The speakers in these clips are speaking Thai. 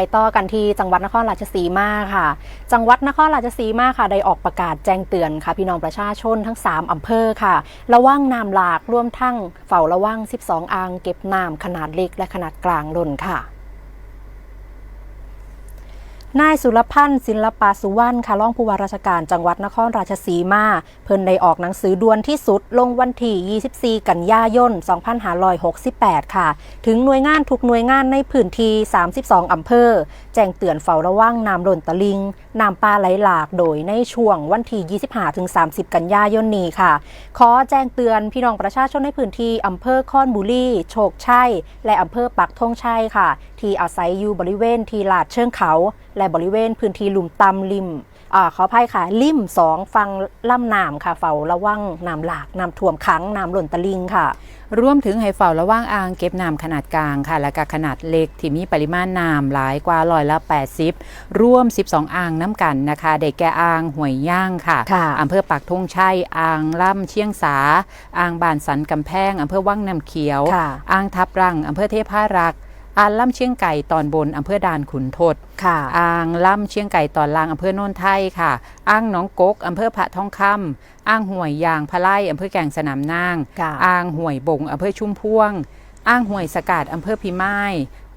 ไปต่อกันที่จังหวัดนครราชสีมาค่ะ จังหวัดนครราชสีมาค่ะ ได้ออกประกาศแจ้งเตือนค่ะ พี่น้องประชาชนทั้ง 3 อำเภอค่ะ ระวังน้ำหลากร่วมทั้งเฝ้าระวัง12 อ่างเก็บน้ำขนาดเล็กและขนาดกลางล้นค่ะ นายสุรพันธ์ศิลปาสุวรรณค่ะรองผู้ว่าราชการจังหวัดนครราชสีมา เพิ่นได้ออกหนังสือด่วนที่สุดลงวันที่ 24 กันยายน 2568 ค่ะ ถึงหน่วยงานทุกหน่วยงานในพื้นที่ 32 อำเภอ แจ้งเตือนเฝ้าระวังน้ำล้นตลิ่งน้ำปลาไหลหลากโดยในช่วงวันที่ 25-30 กันยายนนี้ค่ะ ขอแจ้งเตือนพี่น้องประชาชนในพื้นที่อำเภอคอนบุรีโชคชัยและอำเภอปักธงชัยค่ะ ที่อาศัยอยู่บริเวณที่ลาดเชิงเขา และบริเวณพื้นที่ลุ่มตำริมอ่าขออภัยค่ะริมสองฟังล่ำน้ำค่ะเฝ้าระวังน้ำหลากน้ำท่วมขังน้ำหล่นตะลิงค่ะรวมถึงให้เฝ้าระว่างอ่างเก็บน้ำขนาดกลางค่ะ และก็ขนาดเล็กที่มีปริมาณน้ำหลายกว่าร้อยละ 80 ร่วม 12 อ่างน้ำกันนะคะได้แก่อ่างห่วยย่างค่ะค่ะอำเภอปากทงชัยอ่างล่ำเชียงสาอ่างบานสันกำแพงอำเภอวังน้ำเขียวค่ะอ่างทับรังอำเภอเทพารักษ์ อ่างล่ำเชียงไก่ตอนบนอำเภอด่านขุนทดค่ะอ่างล่ำเชียงไก่ตอนล่างอำเภอโนนไทยค่ะอ่างหนองกกอำเภอพระทองคำอ่างห่วยยางพะไล่อำเภอแก่งสนามนางค่ะอ่างห่วยบงอำเภอชุมพวงอ่างห่วยสกาดอำเภอพิมาย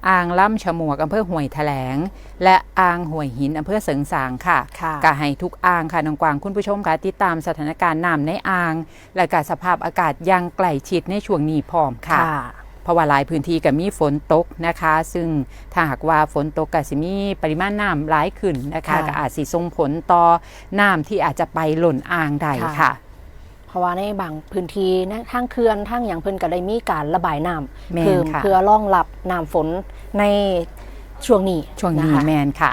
อ่างล่ำฉมวกอำเภอห่วยแถลง และอ่างห่วยหินอำเภอเสริงสางค่ะค่ะกะให้ทุกอ่างค่ะน้องกวางคุณผู้ชมค่ะติดตามสถานการณ์น้ำในอ่าง และการสภาพอากาศอยังใกล้ชิดในช่วงนี้พร้อมค่ะค่ะ เพราะว่าหลายพื้นที่ก็มีฝนตกนะคะ ซึ่งถ้าหากว่าฝนตกก็สิมีปริมาณน้ำหลายขึ้นนะคะค่ะก็อาจสิส่งผลต่อน้ำที่อาจจะไปหล่นอ่างใดค่ะค่ะเพราะว่าในบางพื้นที่นะทางเขื่อนทางอย่างเพิ่นก็ได้มีการระบายน้ำแม่นเพิ่มค่ะเพื่อรองรับน้ำฝนในช่วงนี้ช่วงนี้ะคะแมนค่ะ